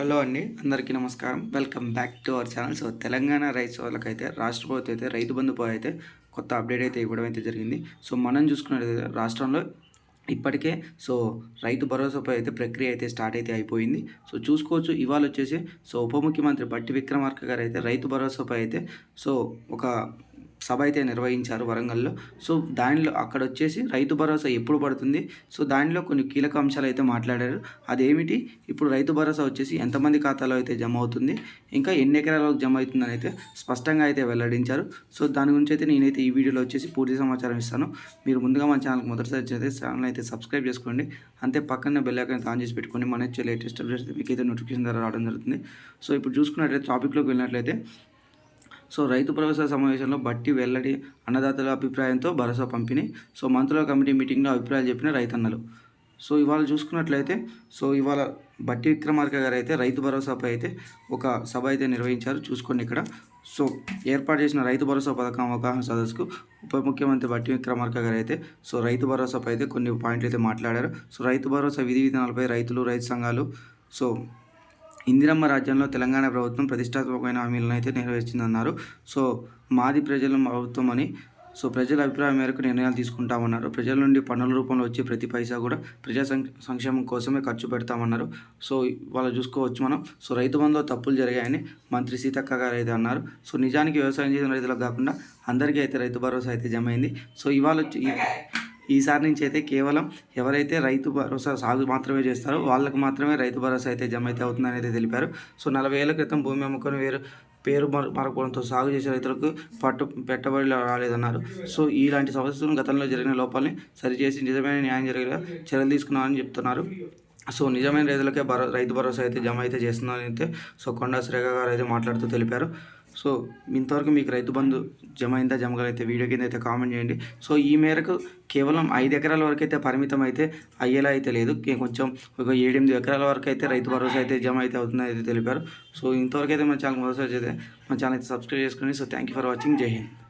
Hello అండి అందరికీ నమస్కారం. Welcome back to our channel. So Telangana రైతు వాళ్ళకైతే రాష్ట్ర ప్రభుత్వం అయితే రైతు బంధు అయితే కొత్త అప్డేట్ అయితే ఇవ్వడం అయితే జరిగింది. సో మనం చూసుకున్నట్లయితే రాష్ట్రంలో ఇప్పటికే సో రైతు భరోసాపై అయితే ప్రక్రియ అయితే స్టార్ట్ అయితే అయిపోయింది. సో చూసుకోవచ్చు ఇవాళ వచ్చేసి సో ఉప ముఖ్యమంత్రి బట్టి విక్రమార్క గారు అయితే రైతు భరోసాపై అయితే సో ఒక సభ అయితే నిర్వహించారు వరంగల్లో. సో దానిలో అక్కడ వచ్చేసి రైతు భరోసా ఎప్పుడు పడుతుంది? సో దానిలో కొన్ని కీలక అంశాలు అయితే మాట్లాడారు. అదేమిటి? ఇప్పుడు రైతు భరోసా వచ్చేసి ఎంతమంది ఖాతాలో అయితే జమ అవుతుంది? ఇంకా ఎన్ని ఎకరాలకు జమ అవుతుందని అయితే స్పష్టంగా అయితే వెల్లడించారు. సో దాని గురించి అయితే నేనైతే ఈ వీడియోలో వచ్చేసి పూర్తి సమాచారం ఇస్తాను. మీరు ముందుగా మన ఛానల్కి మొదటిసారి అయితే ఛానల్ అయితే సబ్స్క్రైబ్ చేసుకోండి. అంతే పక్కన బెల్ ఐకాన్ ఆన్ చేసి పెట్టుకోండి. మన వచ్చే లేటెస్ట్ అప్డేట్స్ మీకు అయితే నోటిఫికేషన్ ద్వారా రావడం జరుగుతుంది. సో ఇప్పుడు చూసుకున్నట్లయితే టాపిక్లోకి వెళ్ళినట్లయితే సో రైతు భరోసా సమావేశంలో బట్టి వెల్లడి అన్నదాతల అభిప్రాయంతో భరోసా పంపిణీ. సో మంత్రుల కమిటీ మీటింగ్లో అభిప్రాయాలు చెప్పిన రైతన్నలు. సో ఇవాళ చూసుకున్నట్లయితే సో ఇవాళ బట్టి విక్రమార్క గారు అయితే రైతు భరోసాపై అయితే ఒక సభ అయితే నిర్వహించారు. చూసుకోండి ఇక్కడ. సో ఏర్పాటు చేసిన రైతు భరోసా పథకం అవగాహన సదస్సుకు ఉప ముఖ్యమంత్రి బట్టి విక్రమార్క గారు అయితే సో రైతు భరోసాపై అయితే కొన్ని పాయింట్లు అయితే మాట్లాడారు. సో రైతు భరోసా విధి విధానాలపై రైతులు రైతు సంఘాలు సో ఇందిరమ్మ రాజ్యంలో తెలంగాణ ప్రభుత్వం ప్రతిష్టాత్మకమైన హామీలను అయితే నెరవేర్చిందన్నారు. సో మాది ప్రజల ప్రభుత్వం అని. సో ప్రజల అభిప్రాయం మేరకు నిర్ణయాలు తీసుకుంటామన్నారు. ప్రజల నుండి పన్నుల రూపంలో వచ్చే ప్రతి పైసా కూడా ప్రజా సంక్షేమం కోసమే ఖర్చు పెడతామన్నారు. సో వాళ్ళు చూసుకోవచ్చు మనం. సో రైతు బంధులో తప్పులు జరిగాయని మంత్రి సీతక్క గారు అయితే అన్నారు. సో నిజానికి వ్యవసాయం చేసిన రైతులకు కాకుండా అందరికీ అయితే రైతు భరోసా అయితే జమ అయింది సో ఇవాళ వచ్చి ఈసారి నుంచి అయితే కేవలం ఎవరైతే రైతు భరోసా సాగు మాత్రమే చేస్తారో వాళ్ళకు మాత్రమే రైతు భరోసా అయితే జమ అయితే అవుతుందని అయితే తెలిపారు. సో నలభై ఏళ్ళ క్రితం భూమి అమ్ముకొని వేరు పేరు మర- మరకపోవడంతో సాగు చేసే రైతులకు పట్టు పెట్టుబడులు రాలేదన్నారు. సో ఇలాంటి సమస్యలను గతంలో జరిగిన లోపాలని సరిచేసి నిజమైన న్యాయం జరిగేలా చర్యలు తీసుకున్నామని చెప్తున్నారు. సో నిజమైన రైతులకే భరో రైతు భరోసా అయితే జమ అయితే చేస్తున్నారని అయితే సో కొండా శ్రేఖ గారు అయితే మాట్లాడుతూ తెలిపారు. సో ఇంతవరకు మీకు రైతు బంధు జమ అయిందా జమ కాలేదైతే వీడియో కింద అయితే కామెంట్ చేయండి. సో ఈ మేరకు కేవలం ఐదు ఎకరాల వరకు అయితే పరిమితం అయితే అయ్యేలా అయితే లేదు. కొంచెం ఒక ఏడెనిమిది ఎకరాల వరకు అయితే రైతు భరోసా అయితే జమ అయితే అవుతుందని అయితే తెలిపారు. సో ఇంతవరకు అయితే మన ఛానల్ మొదటిసారి అయితే మన ఛానల్ అయితే సబ్స్క్రైబ్ చేసుకోండి. So thank you for watching. Jai Hind.